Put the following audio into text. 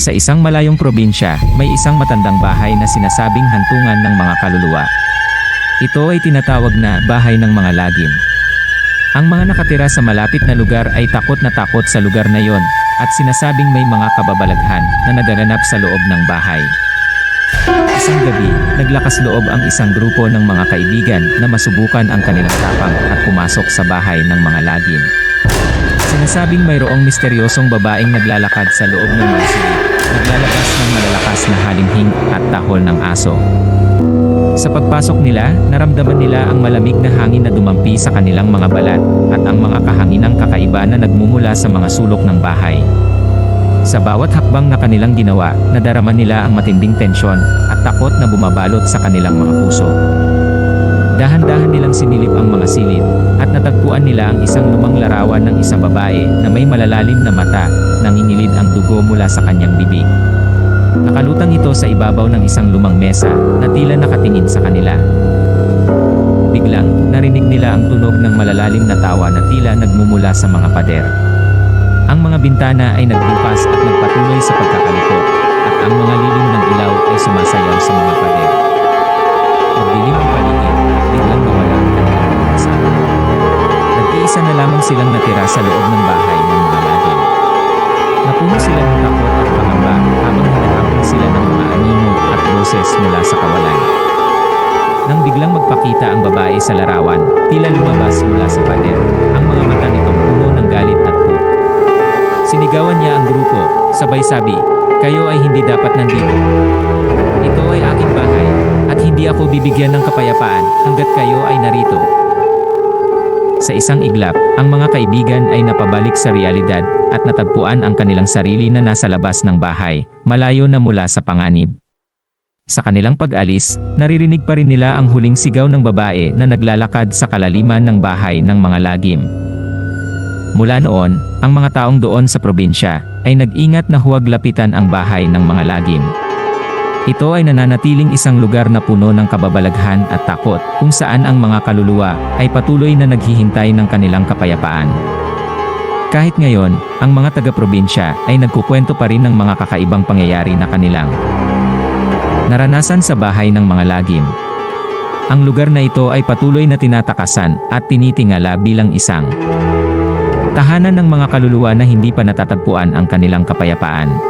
Sa isang malayong probinsya, may isang matandang bahay na sinasabing hantungan ng mga kaluluwa. Ito ay tinatawag na bahay ng mga lagim. Ang mga nakatira sa malapit na lugar ay takot na takot sa lugar na yon at sinasabing may mga kababalaghan na nagaganap sa loob ng bahay. Isang gabi, naglakas loob ang isang grupo ng mga kaibigan na masubukan ang kanilang tapang at pumasok sa bahay ng mga lagim. Sinasabing mayroong misteryosong babaeng naglalakad sa loob ng masilid, naglalabas ng malalakas na halinghing at tahol ng aso. Sa pagpasok nila, naramdaman nila ang malamig na hangin na dumampi sa kanilang mga balat at ang mga kahanginang kakaiba na nagmumula sa mga sulok ng bahay. Sa bawat hakbang na kanilang ginawa, nadarama nila ang matinding tensyon at takot na bumabalot sa kanilang mga puso. Dahan-dahan nilang sinilip ang mga silid at natagpuan nila ang isang lumang larawan ng isang babae na may malalalim na mata, nangingilid ang dugo mula sa kanyang bibig. Nakalutang ito sa ibabaw ng isang lumang mesa na tila nakatingin sa kanila. Biglang, narinig nila ang tunog ng malalalim na tawa na tila nagmumula sa mga pader. Ang mga bintana ay nagbukas at nagpatuloy sa pagkakalikot, at ang mga lilim ng ilaw ay sumasayaw sa mga pader. Na lamang silang natira sa loob ng bahay ng mga lagim. Napuno sila ng takot at pangamba habang hinahamon sila ng mga anino at boses mula sa kawalan. Nang biglang magpakita ang babae sa larawan, tila lumabas mula sa pader, ang mga mata nitong puno ng galit at po. Sinigawan niya ang grupo, sabay sabi, kayo ay hindi dapat nandito. Ito ay aking bahay, at hindi ako bibigyan ng kapayapaan hanggat kayo ay narito. Sa isang iglap, ang mga kaibigan ay napabalik sa realidad at natagpuan ang kanilang sarili na nasa labas ng bahay, malayo na mula sa panganib. Sa kanilang pag-alis, naririnig pa rin nila ang huling sigaw ng babae na naglalakad sa kalaliman ng bahay ng mga lagim. Mula noon, ang mga taong doon sa probinsya ay nag-ingat na huwag lapitan ang bahay ng mga lagim. Ito ay nananatiling isang lugar na puno ng kababalaghan at takot kung saan ang mga kaluluwa ay patuloy na naghihintay ng kanilang kapayapaan. Kahit ngayon, ang mga taga-probinsya ay nagkukwento pa rin ng mga kakaibang pangyayari na kanilang naranasan sa bahay ng mga lagim. Ang lugar na ito ay patuloy na tinatakasan at tinitingala bilang isang tahanan ng mga kaluluwa na hindi pa natatagpuan ang kanilang kapayapaan.